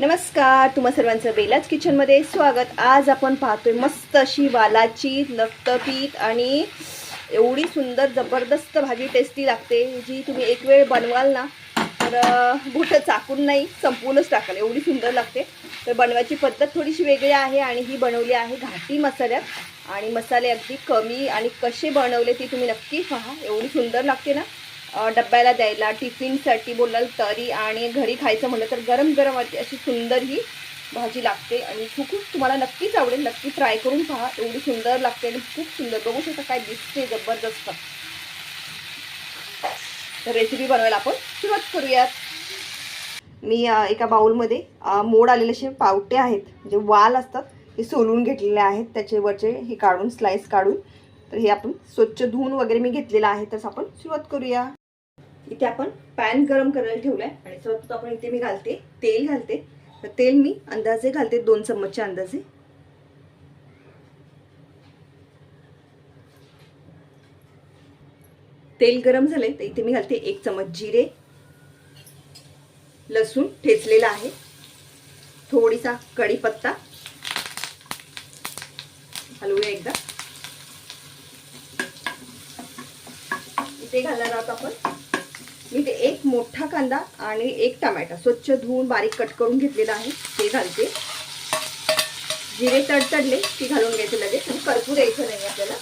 नमस्कार तुम्हा सर्वांचं बेलाच किचनमध्ये स्वागत. आज आपण पाहतोय मस्त अशी वालाची लपतपीत आणि एवढी सुंदर जबरदस्त भाजी टेस्टी लागते जी तुम्ही एक वेळ बनवाल ना तर अं, बोटं चाकून नाही संपूनच टाकाल. एवढी सुंदर लागते. तर बनवायची पद्धत थोडीशी वेगळी आहे आणि ही बनवली आहे घाटी मसाल्यात. आणि मसाले अगदी कमी आणि कसे बनवले ती तुम्ही नक्की पहा. एवढी सुंदर लागते ना. डब्याला द्यायला टिफिनसाठी बोलाल तरी आणि घरी खायचं म्हटलं तर गरम गरम अशी अशी सुंदर ही भाजी लागते आणि खूप खूप तुम्हाला नक्कीच आवडेल. नक्की ट्राय करून पहा. एवढी सुंदर लागते आणि खूप सुंदर. बघू शकता काय दिसते जबरदस्त. तर रेसिपी बनवायला आपण सुरुवात करूयात. मी एका बाउलमध्ये मोड आलेले असे पावटे आहेत. म्हणजे वाल असतात हे सोलून घेतलेले आहेत. त्याचे वरचे हे काढून स्लाइस काढून. तर हे आपण स्वच्छ धुवून वगैरे मी घेतलेलं आहे. तर आपण सुरुवात करूया. इथे आपण पॅन गरम करायला ठेवलाय. आणि सर्वप्रथम आपण इथे मी घालते तेल घालते. तर तेल मी अंदाजे घालते दोन चम्मचच्या अंदाजे. तेल गरम झाले तर इथे मी घालते एक चमच जिरे. लसूण ठेचलेला आहे. थोडीसा कढीपत्ता. हलवूया एकदा. इथे घालणार आहोत आपण मी ते एक मोठा कांदा आणि एक टमॅटो. स्वच्छ धुवून बारीक कट करून घेतलेला आहे. ते घालते. जिरे तडतडले ती घालून घ्यायचे लगेच. आणि करपू द्यायचं नाही आपल्याला.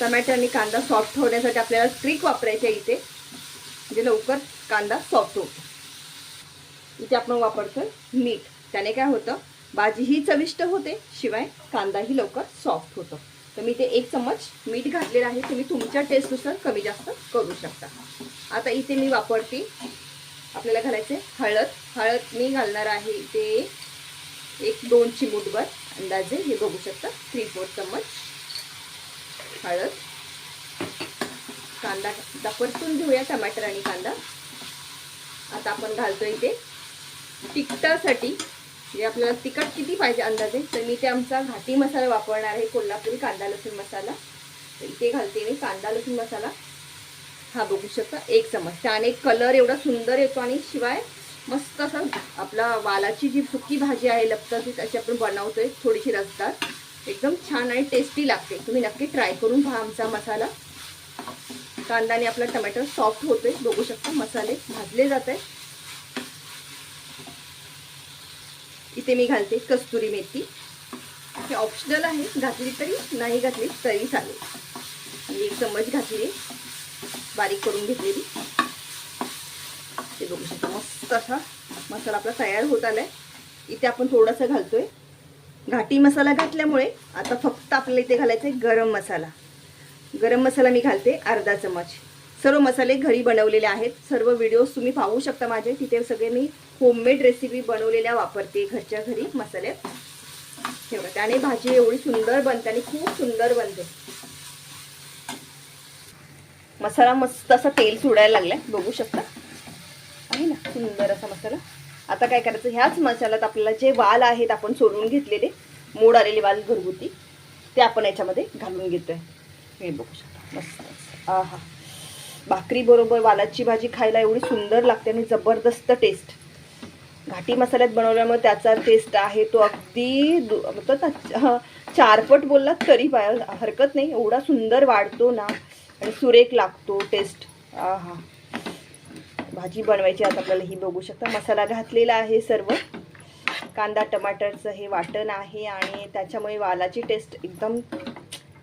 टमॅटो आणि कांदा सॉफ्ट होण्यासाठी आपल्याला ट्रिक वापरायची आहे इथे. म्हणजे लवकर कांदा सॉफ्ट होतो. इथे आपण वापरतो मीठ. त्याने काय होतं? भाजी ही चविष्ट होते. शिवाय कांदाही लवकर सॉफ्ट होतो. तर मी ते एक चम्मच मीठ घातलेलं आहे. तुम्ही तुमच्या टेस्टनुसार कमी जास्त करू शकता. आता इथे मी वापरते आपल्याला घालायचे हळद. हळद मी घालणार आहे इथे एक दोन चिमूटभर अंदाजे. हे बघू शकता. थ्री फोर चम्मच हळद. कांदा एकदा परतून घेऊया टमाटर आणि कांदा. आता आपण घालतोय इथे तिखटासाठी. म्हणजे आपल्याला तिखट किती पाहिजे अंदाजे? तर मी ते आमचा घाटी मसाला वापरणार आहे कोल्हापुरी कांदा लसूण मसाला. तर इथे घालते मी कांदा लसूण मसाला. हा बघू शकता एक चमच. त्याने कलर एवढा सुंदर येतो आणि शिवाय मस्त असं आपला वालाची जी सुकी भाजी आहे लपतशीत तशी आपण बनवतोय थोडीशी रसदार. एकदम छान आणि टेस्टी लागते. तुम्ही नक्की ट्राय करून पहा आमचा मसाला. कांदा आणि आपला टमॅटो सॉफ्ट होतोय. बघू शकता मसाले भाजले जात आहे इथे मी घालते कस्तुरी मेथी. हे ऑप्शनल आहे घातली तरी नाही घातली तरी चालेल. आणि एक चम्मच घातली बारीक करून घेतलेली. ते बघू शकता मस्त असा मसाला आपला तयार होत आला आहे इथे आपण थोडासा घालतोय. घाटी मसाला घातल्यामुळे आता फक्त आपल्याला इथे घालायचं आहे गरम मसाला. गरम मसाला मी घालते अर्धा चमच सर्व मसाले घरी बनवलेले आहेत. सर्व व्हिडिओज तुम्ही पाहू शकता माझे. तिथे सगळे मी होममेड रेसिपी बनवलेल्या वापरते घरच्या घरी मसाले. ठेवा आणि भाजी एवढी सुंदर बनते आणि खूप सुंदर बनते. मसाला मस्त असा तेल सोडायला लागलाय. बघू शकता. आहे ना? सुंदर असा मसाला. आता काय करायचं? ह्याच मसाल्यात आपल्याला जे वाल आहेत आपण सोडून घेतलेले मोड आलेले वाल घरगुती ते आपण याच्यामध्ये घालून घेतोय. हे बघू शकता. मस्त. आहा. भाकरी बरोबर वालाची भाजी खायला एवढी सुंदर लागते आणि जबरदस्त टेस्ट घाटी मसाल्यात बनवल्यामुळे त्याचा टेस्ट आहे तो अगदी दु- चारपट बोललात तरी पाय- हरकत नाही. एवढा सुंदर वाढतो ना आणि सुरेख लागतो टेस्ट हा भाजी बनवायची आता आपल्याला ही बघू शकता. मसाला घातलेला आहे सर्व. कांदा टमाटरचं हे वाटण आहे आणि त्याच्यामुळे वालाची टेस्ट एकदम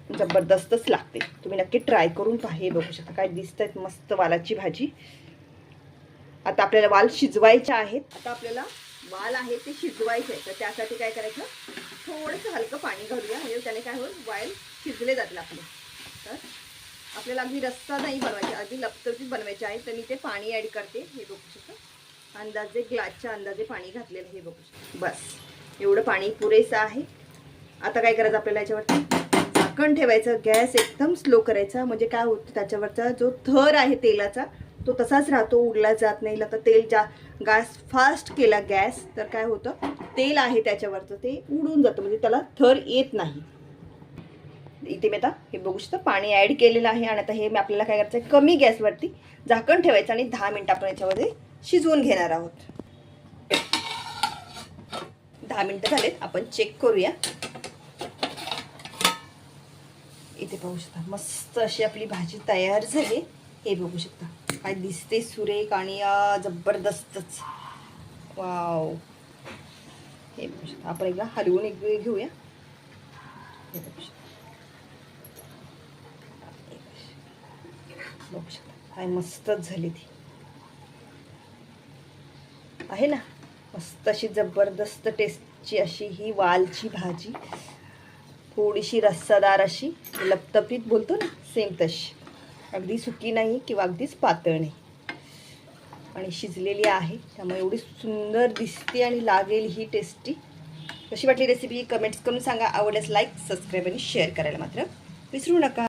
जबरदस्तच लागते. तुम्ही नक्की ट्राय करून पहा हे बघू शकता. काय दिसत मस्त वालाची भाजी. आता आपल्याला वाल शिजवायचे आहेत. आता आपल्याला वाल आहे ते शिजवायचे आहे तर त्यासाठी काय करायचं? थोडंसं हलकं पाणी घालूया. म्हणजे त्याने काय होईल? वाल शिजले जातील आपले. तर आपल्याला अगदी रस्सा नाही बनवायचा. अगदी लपतपीत बनवायचे आहे तर मी ते पाणी ॲड करते. हे बघू शकता. अंदाजे ग्लासच्या अंदाजे पाणी घातलेलं हे बघू शकता. बस. एवढं पाणी पुरेसं आहे. आता काय करायचं आपल्याला याच्यावरती? झाकण ठेवायचं. गॅस एकदम स्लो करायचा. म्हणजे काय होतं? त्याच्यावरचा जो थर आहे तेलाचा तो तसाच राहतो उडला जात नाही. आता तेल जा गॅस फास्ट केला गॅस तर काय होतं? तेल आहे त्याच्यावरचं. ते उडून जातं. म्हणजे त्याला थर येत नाही. इथे मी आता हे बघू शकता पाणी ॲड केलेलं आहे. आणि आता हे मी आपल्याला काय करायचं आहे कमी गॅसवरती झाकण ठेवायचं आणि दहा मिनटं आपण याच्यामध्ये शिजवून घेणार आहोत. दहा मिनटं झालेत. आपण चेक करूया. इथे पाहू शकता मस्त अशी आपली भाजी तयार झाली. हे बघू शकता. काय दिसते सुरेख आणि जबरदस्तच. वाव. हे बघू शकता. आपण एकदा हलवून एक घेऊया. हे बघू शकता. बघू शकता. काय मस्तच झाली ती. आहे ना? मस्त अशी जबरदस्त टेस्टची अशी ही वालची भाजी. थोडीशी रस्सादार अशी. लपतपीत बोलतो ना? सेम तशी. अगदी सुकी नाही किंवा अगदीच पातळ नाही. आणि शिजलेली आहे. त्यामुळे एवढी सुंदर दिसते आणि लागेल ही टेस्टी कशी वाटली रेसिपी कमेंट्स करून सांगा. आवडल्यास लाईक सबस्क्राईब आणि शेअर करायला मात्र विसरू नका.